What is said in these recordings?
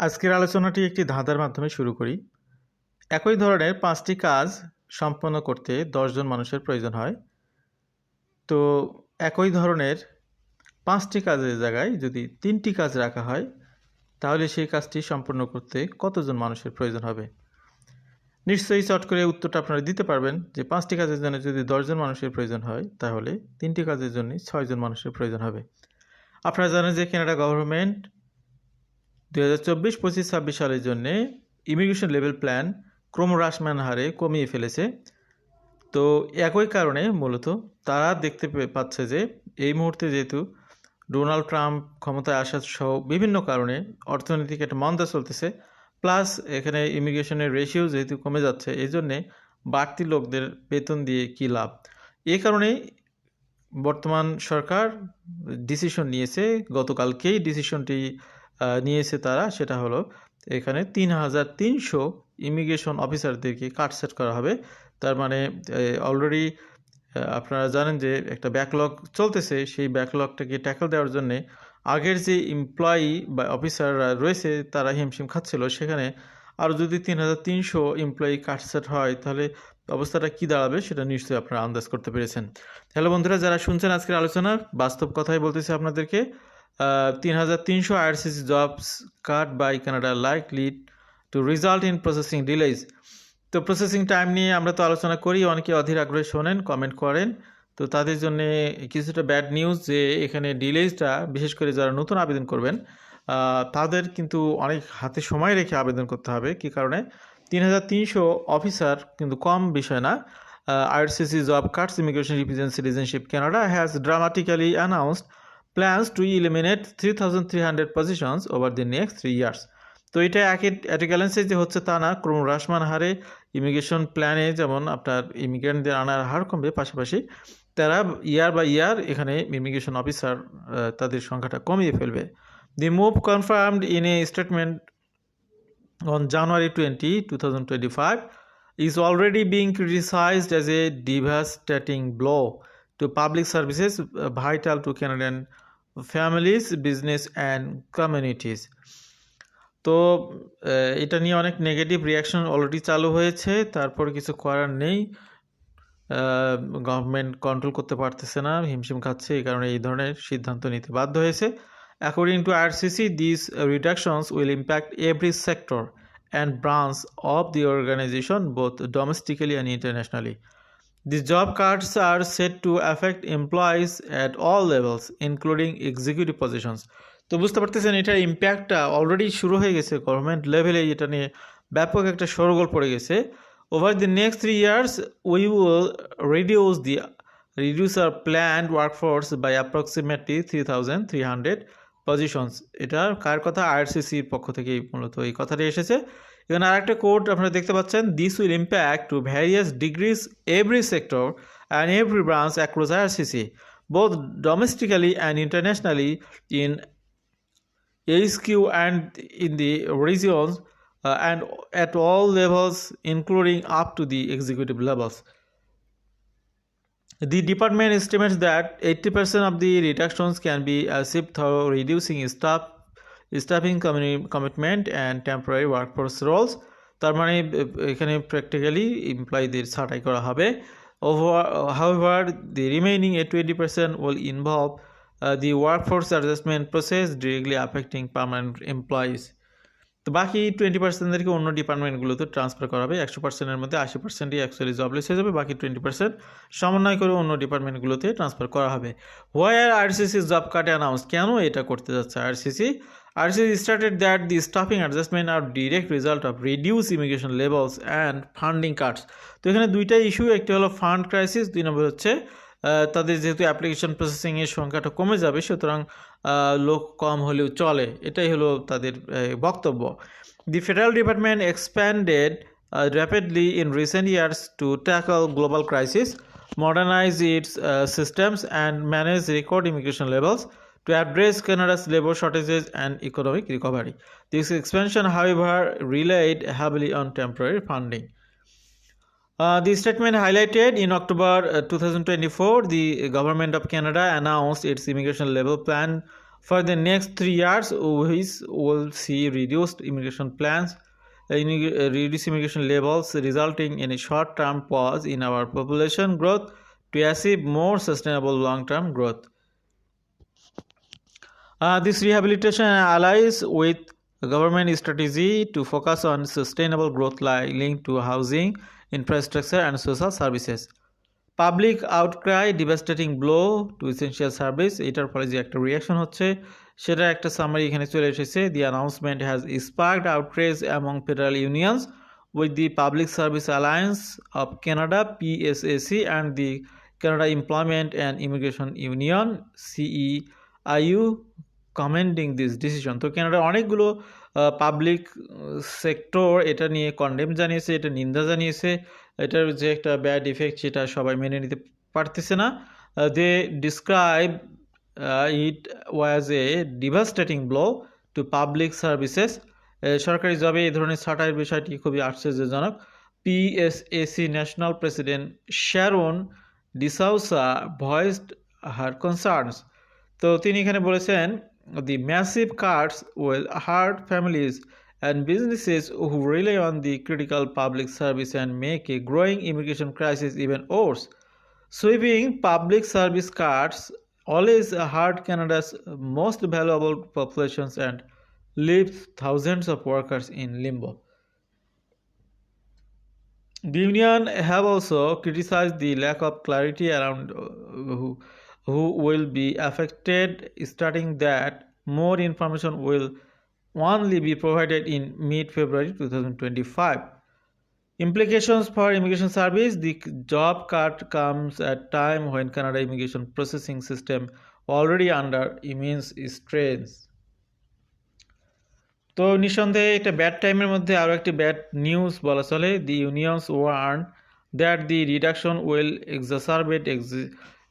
আজকের আলোচনাটি একটি ধাঁধার মাধ্যমে শুরু করি। একই ধরনের পাঁচটি কাজ সম্পন্ন করতে দশজন মানুষের প্রয়োজন হয়। তো একই ধরনের পাঁচটি কাজের জায়গায় যদি তিনটি কাজ রাখা হয়, তাহলে সেই কাজটি সম্পন্ন করতে কতজন মানুষের প্রয়োজন হবে? নিশ্চয়ই চট করে উত্তরটা আপনারা দিতে পারবেন যে পাঁচটি কাজের জন্য যদি দশজন মানুষের প্রয়োজন হয়, তাহলে তিনটি কাজের জন্য ছয়জন মানুষের প্রয়োজন হবে। আপনারা জানেন যে কানাডা গভর্নমেন্ট দু হাজার চব্বিশ পঁচিশ ছাব্বিশ সালের জন্য ইমিগ্রেশন লেভেল প্ল্যান ক্রমহ্রাসমান হারে কমিয়ে ফেলেছে। তো একই কারণে মূলত তারা দেখতে পাচ্ছে যে এই মুহূর্তে যেহেতু ডোনাল্ড ট্রাম্প ক্ষমতায় আসা সহ বিভিন্ন কারণে অর্থনৈতিক একটা মন্দা চলতেছে, প্লাস এখানে ইমিগ্রেশনের রেশিও যেহেতু কমে যাচ্ছে, এই জন্যে বাড়তি লোকদের বেতন দিয়ে কী লাভ? এই কারণেই বর্তমান সরকার ডিসিশন নিয়েছে। গতকালকেই ডিসিশনটি নিয়েছে তারা, সেটা হলো এখানে তিন হাজার তিনশো ইমিগ্রেশন অফিসারদেরকে কাটসেট করা হবে। তার মানে অলরেডি আপনারা জানেন যে একটা ব্যাকলগ চলতেছে। সেই ব্যাকলগটাকে ট্যাকল দেওয়ার জন্যে আগের যে এমপ্লয়ি বা অফিসাররা রয়েছে, তারা হিমশিম খাচ্ছিল। সেখানে আর যদি তিন হাজার তিনশো এমপ্লয়ি কাটসেট হয়, তাহলে অবস্থাটা কি দাঁড়াবে সেটা নিশ্চয়ই আপনারা আন্দাজ করতে পেরেছেন। হ্যালো বন্ধুরা, যারা শুনছেন আজকের আলোচনা বাস্তব কথাই বলতেছি আপনাদেরকে। তিন হাজার তিনশো IRCC jobs cut by Canada likely to result in processing delays তো প্রসেসিং টাইম নিয়ে আমরা তো আলোচনা করি, অনেকে অধীর আগ্রহে শোনেন কমেন্ট করেন। তো তাদের জন্য কিছুটা ব্যাড নিউজ যে এখানে ডিলেজটা বিশেষ করে যারা নতুন আবেদন করবেন তাদের কিন্তু অনেক হাতে সময় রেখে আবেদন করতে হবে। কী কারণে? তিন হাজার তিনশো অফিসার কিন্তু কম বিষয় না। IRCC job cuts immigration represent citizenship Canada has dramatically announced plans to eliminate 3,300 positions over the next three years. তো এটা একে অ্যাট গ্যালেন্সে যে হচ্ছে তা না ক্রমহ্রাসমান হারে ইমিগ্রেশন প্ল্যানে যেমন আপনার ইমিগ্রেন্টদের আনার হার কমবে পাশাপাশি তারা ইয়ার বাই ইয়ার এখানে ইমিগ্রেশন অফিসার তাদের সংখ্যাটা কমিয়ে ফেলবে the move confirmed in a statement on January 20, 2025 is already being criticized as a devastating blow to public services uh, vital to Canadian families, business and communities তো এটা নিয়ে অনেক negative reaction already চালু হয়েছে তারপর কিছু করার নেই। গভর্নমেন্ট কন্ট্রোল করতে পারতেছে না হিমশিম খাচ্ছে এই কারণে এই ধরনের সিদ্ধান্ত নিতে বাধ্য হয়েছে। According to RCC this reductions will impact every sector and branch of the organisation both domestically and internationally These job cuts are said to affect employees at all levels, including executive positions. তো বুঝতে পারতেছেন এটার ইম্প্যাক্টটা already শুরু হয়ে গেছে government লেভেলে এটা নিয়ে ব্যাপক একটা সরগোল পড়ে গেছে। Over the next three years we will reduce the reduce our planned workforce by approximately three thousand three hundred positions এটা কার কথা? আইআরসিসির পক্ষ থেকেই মূলত এই কথাটি এসেছে। এখানে আরেকটা কোড আপনারা দেখতে পাচ্ছেন this will impact to various degrees every sector and every branch across IRCC both domestically and internationally in HQ and in the regions uh, and at all levels including up to the executive levels. The department estimates that 80% of the reductions can be achieved through reducing staff, staffing commitment and temporary workforce roles. তার মানে এখানে practically এমপ্লয়ীদের ছাঁটাই করা হবে। Over however the remaining a twenty percent will involve the workforce adjustment process directly affecting permanent employees তো বাকি twenty পার্সেন্টদেরকে অন্য ডিপার্টমেন্টগুলোতে ট্রান্সফার করা হবে। একশো পার্সেন্টের মধ্যে আশি পার্সেন্টই অ্যাকচুয়ালি জবলেস হয়ে যাবে। বাকি টোয়েন্টি পার্সেন্ট সমন্বয় করে অন্য ডিপার্টমেন্টগুলোতে ট্রান্সফার করা হবে। Where RCC job cut announce কেন এটা করতে যাচ্ছে RCC RCC started that the staffing adjustment are direct result of reduce immigration levels and funding cuts তো এখানে দুইটা ইস্যু একটি হলো ফান্ড ক্রাইসিস দুই নম্বর হচ্ছে তাদের যেহেতু অ্যাপ্লিকেশন প্রসেসিংয়ের সংখ্যাটা কমে যাবে সুতরাং লোক কম হলেও চলে। এটাই হলো তাদের বক্তব্য। The federal department expanded rapidly in recent years to tackle global crisis modernize its uh, systems and manage record immigration levels. To address Canada's labor shortages and economic recovery. This expansion, however, relied heavily on temporary funding. Uh, the statement highlighted in October uh, 2024, the government of Canada announced its immigration level plan for the next three years, which will see reduced immigration plans, uh, uh, reduced immigration levels, resulting in a short-term pause in our population growth to achieve more sustainable long-term growth. Uh, this rehabilitation allies with government strategy to focus on sustainable growth li- linked to housing, infrastructure, and social services. Public outcry devastating blow to essential service এটার ফলে যে একটা reaction হচ্ছে সেটার একটা summary এখানে চলে এসেছে the announcement has sparked outrage among federal unions with the Public Service Alliance of Canada PSAC and the Canada Employment and Immigration Union CEIU condemning this decision তো কানাডার অনেকগুলো পাবলিক সেক্টর এটা নিয়ে কন্ডেম জানিয়েছে, এটা নিন্দা জানিয়েছে। এটার যে একটা ব্যাড ইফেক্ট সেটা সবাই মেনে নিতে পারতেছে না। They describe it was a devastating blow to public services সরকারি জবে এই ধরনের ছাঁটাইয়ের বিষয়টি খুবই আশ্চর্যজনক। PSAC national president Sharon DeSousa voiced her concerns তো তিনি এখানে বলেছেন the massive cuts will hurt families and businesses who rely on the critical public service and make a growing immigration crisis even worse. Sweeping public service cuts always hurt Canada's most valuable populations and leaves thousands of workers in limbo. The union have also criticized the lack of clarity around uh, who, will be affected, stating that more information will only be provided in mid February 2025. Implications for immigration service the job cut comes at time when Canada immigration processing system already under immense strains. তো নিঃসন্দেহে এটা bad টাইমের মধ্যে আরও একটি bad news বলা চলে the unions warn that the reduction will exacerbate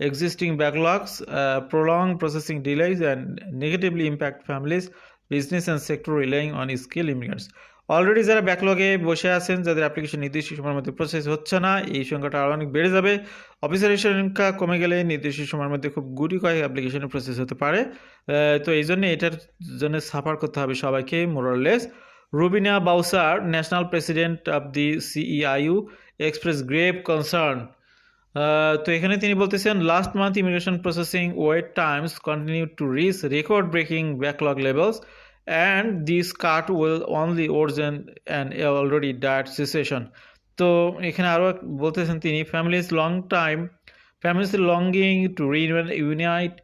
existing backlogs, uh, prolong processing delays, and negatively impact families, business, and sector relying on skilled immigrants. Already যারা ব্যাকলগে বসে আছেন যাদের অ্যাপ্লিকেশন নির্দিষ্ট সময়ের মধ্যে প্রসেস হচ্ছে না এই সংখ্যাটা আরও অনেক বেড়ে যাবে। অফিসারের সংখ্যা কমে গেলে নির্দিষ্ট সময়ের মধ্যে খুব গুটি কয়েক অ্যাপ্লিকেশনের প্রসেস হতে পারে। তো এই জন্য এটার জন্য সাফার করতে হবে সবাইকে মোরাললেস Rubina Boucher national president of the CEIU express grave concern তো এখানে তিনি বলতেছেন last month immigration processing wait times continue to reach record breaking backlog levels and this cut will only worsen and already dire situation তো এখানে আরও বলতেছেন তিনি families long time families longing to reunite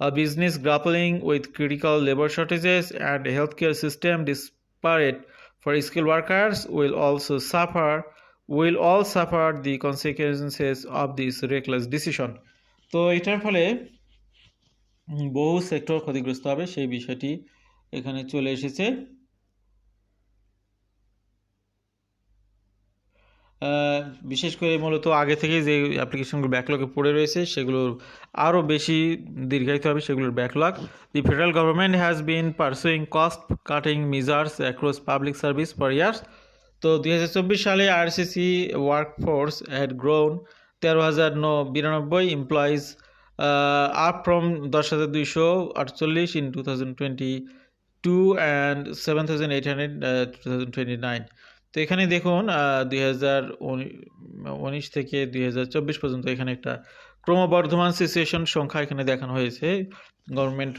business grappling with critical labour shortages and health care system desperate for skill workers will also suffer will all suffer the consequences of this reckless decision তো এটার ফলে বহু sector ক্ষতিগ্রস্ত হবে, সেই বিষয়টি এখানে চলে এসেছে। বিশেষ করে মূলত আগে থেকে যে অ্যাপ্লিকেশনগুলো ব্যাকলগে পড়ে রয়েছে, সেগুলোর আরও বেশি দীর্ঘায়িত হবে সেগুলোর backlog the federal government has been pursuing cost cutting measures across public service for years তো দুই হাজার চব্বিশ সালে আরসিসি ওয়ার্কফোর্স হ্যাড গ্রোন তেরো হাজার ন বিরানব্বই এমপ্লয়িজ আপ ফ্রম দশ হাজার দুইশো আটচল্লিশ in two thousand twenty two and seven thousand eight hundred two thousand twenty nine তো এখানে দেখুন দুই হাজার উনিশ থেকে দুই হাজার চব্বিশ পর্যন্ত এখানে একটা ক্রমবর্ধমান সিচুয়েশন সংখ্যা এখানে দেখানো হয়েছে গভর্নমেন্ট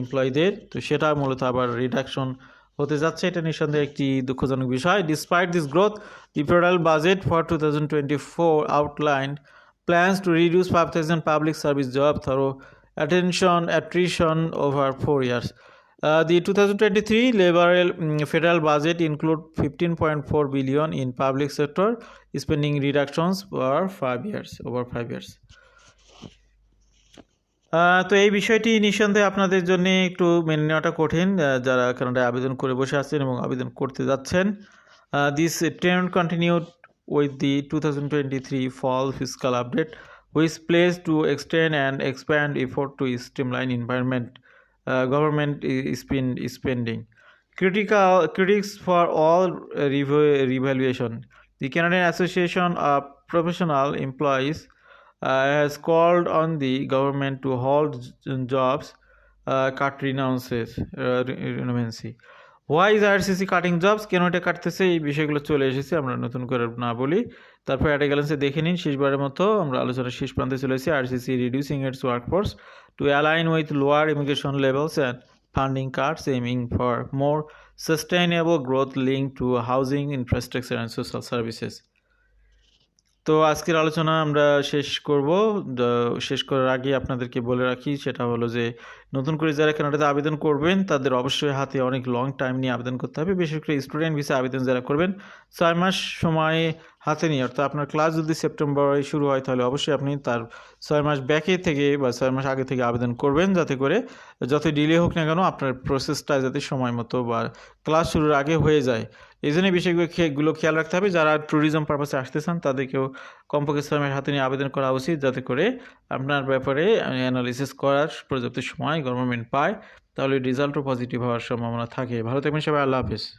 এমপ্লয়ীদের তো সেটা মূলত আবার রিডাকশন হতে যাচ্ছে। এটা নিঃসন্দেহে একটি দুঃখজনক বিষয়। Despite this growth the federal budget for two thousand twenty four outline plans to reduce five thousand public service job through attention attrition over four years the two thousand twenty three liberal federal budget include fifteen point four billion in public sector spending reductions over five years over five years তো এই বিষয়টি নিঃসন্দেহে আপনাদের জন্য একটু মেনে নেওয়াটা কঠিন যারা কানাডায় আবেদন করে বসে আছেন এবং আবেদন করতে যাচ্ছেন। This trend continued with the two thousand twenty three fall fiscal update which places to extend and expand effort to streamline environment government spending critical critics for all Reeve revaluation the Canadian Association of Professional Employees has called on the government to hold jobs cut renounces রিনোভেন্সি why is IRCC cutting jobs কেন এটা কাটতেছে? এই বিষয়গুলো চলে এসেছে, আমরা নতুন করে না বলি। তারপর অ্যাট গ্যালেন্সে দেখে নিন, শেষবারের মতো আমরা আলোচনার শেষ প্রান্তে চলে এসেছি IRCC reducing its workforce to align with lower immigration levels and funding cuts aiming for more sustainable growth linked to housing infrastructure and social services তো আজকের আলোচনা আমরা শেষ করব। শেষ করার আগে আপনাদেরকে বলে রাখি, সেটা হলো যে নতুন করে যারা কানাডাতে আবেদন করবেন, তাদের অবশ্যই হাতে অনেক লং টাইম নিয়ে আবেদন করতে হবে। বিশেষ করে স্টুডেন্ট ভিসা আবেদন যারা করবেন, ছয় মাস সময় হাতে নিয়ে, অর্থাৎ আপনার ক্লাস যদি সেপ্টেম্বরে শুরু হয়, তাহলে অবশ্যই আপনি তার ছয় মাস ব্যাকে থেকে বা ছয় মাস আগে থেকে আবেদন করবেন যাতে করে যত ডিলে হোক না কেন, আপনার প্রসেসটা যাতে সময় মতো বা ক্লাস শুরুর আগে হয়ে যায়। এই জন্য বিষয়গুলো খেয়াল রাখতে হবে। যারা ট্যুরিজম পারপাসে আসতে চান, তাদেরকেও কমপক্ষে ছয় মাস হাতে নিয়ে আবেদন করা উচিত যাতে করে আপনার ব্যাপারে অ্যানালিসিস করার পর্যাপ্ত সময় গভর্নমেন্ট পায়, তাহলে রেজাল্টও পজিটিভ হওয়ার সম্ভাবনা থাকে। ভালো থাকবেন সবাই, আল্লাহ হাফিজ।